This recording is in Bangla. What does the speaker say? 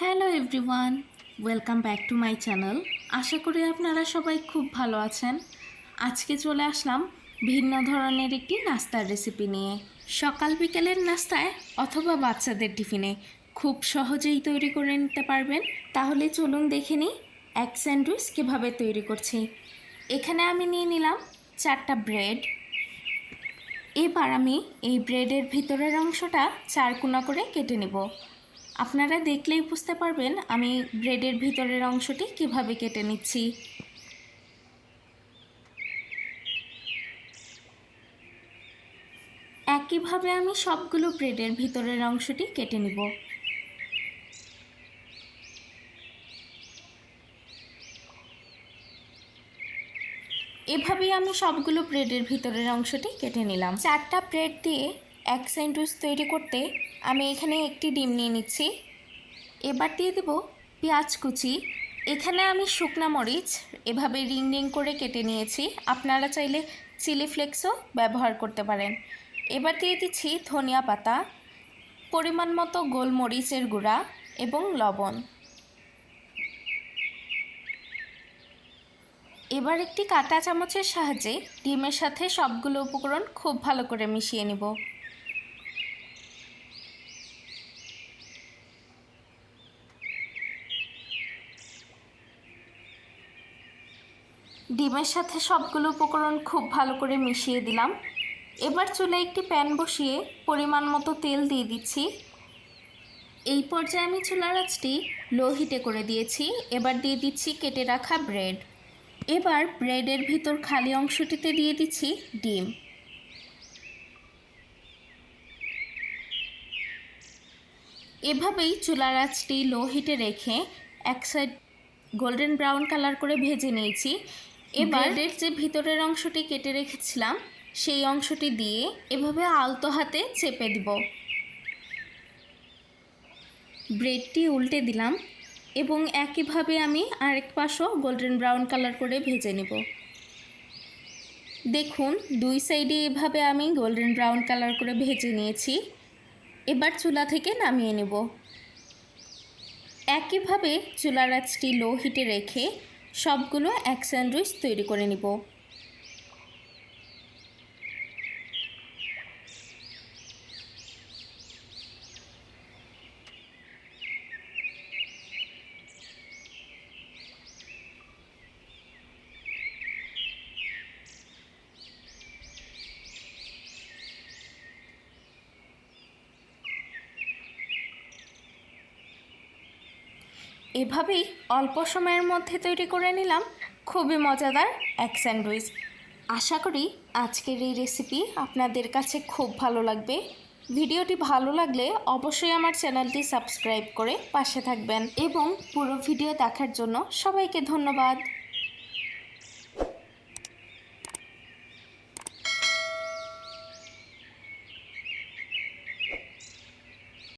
Hello everyone, welcome back to my channel. আশা করি আপনারা সবাই খুব ভালো আছেন। আজকে চলে আসলাম ভিন্ন ধরনের একটি নাস্তার রেসিপি নিয়ে। সকাল বিকেলের নাস্তায় অথবা বাচ্চাদের টিফিনে খুব সহজেই তৈরি করে নিতে পারবেন। তাহলে চলুন দেখে নিই এক স্যান্ডউইচ কীভাবে তৈরি করছি। এখানে আমি নিয়ে নিলাম চারটা ব্রেড। এবার আমি এই ব্রেডের ভিতরের অংশটা চারকোনা করে কেটে নেব। আপনারা দেখলেই বুঝতে পারবেন আমি ব্রেডের ভিতরের অংশটি কীভাবে কেটে নিচ্ছি। একইভাবে আমি সবগুলো ব্রেডের ভিতরের অংশটি কেটে নিব। এভাবেই আমি সবগুলো ব্রেডের ভিতরের অংশটি কেটে নিলাম। চারটা ব্রেড দিয়ে এক স্যান্ডউইচ তৈরি করতে আমি এখানে একটি ডিম নিয়ে নিচ্ছি। এবার দিয়ে দেব পেঁয়াজ কুচি। এখানে আমি শুকনা মরিচ, এভাবে রিং রিং করে কেটে নিয়েছি। আপনারা চাইলে চিলি ফ্লেক্সও ব্যবহার করতে পারেন। এবার দিয়ে দিচ্ছি ধনিয়া পাতা, পরিমাণ মতো গোলমরিচের গুঁড়া এবং লবণ। এবার একটি কাঁটা চামচের সাহায্যে ডিমের সাথে সবগুলো উপকরণ খুব ভালো করে মিশিয়ে নেব। ডিমের সাথে সবগুলো উপকরণ খুব ভালো করে মিশিয়ে দিলাম। এবার চুলে একটি প্যান বসিয়ে পরিমাণ মতো তেল দিয়ে দিচ্ছি। এই পর্যায়ে আমি চুলার আঁচটি লো হিটে করে দিয়েছি। এবার দিয়ে দিচ্ছি কেটে রাখা ব্রেড। এবার ব্রেডের ভিতর খালি অংশটিতে দিয়ে দিচ্ছি ডিম। এভাবেই চুলার আঁচটি লো হিটে রেখে এক সাইড গোল্ডেন ব্রাউন কালার করে ভেজে নিয়েছি। এবার যে ভিতরের অংশটি কেটে রেখেছিলাম সেই অংশটি দিয়ে এভাবে আলতো হাতে চেপে দিব। ব্রেডটি উল্টে দিলাম এবং একইভাবে আমি আরেক পাশও গোল্ডেন ব্রাউন কালার করে ভেজে নেব। দেখুন দুই সাইডে এভাবে আমি গোল্ডেন ব্রাউন কালার করে ভেজে নিয়েছি। এবার চুলা থেকে নামিয়ে নেব। একইভাবে চুলার আঁচটি লো হিটে রেখে সবগুলো এক স্যান্ডউইচ তৈরি করে নিব। এভাবেই অল্প সময়ের মধ্যে তৈরি করে নিলাম খুবই মজাদার এক স্যান্ডউইচ। আশা করি আজকের এই রেসিপি আপনাদের কাছে খুব ভালো লাগবে। ভিডিওটি ভালো লাগলে অবশ্যই আমার চ্যানেলটি সাবস্ক্রাইব করে পাশে থাকবেন এবং পুরো ভিডিও দেখার জন্য সবাইকে ধন্যবাদ।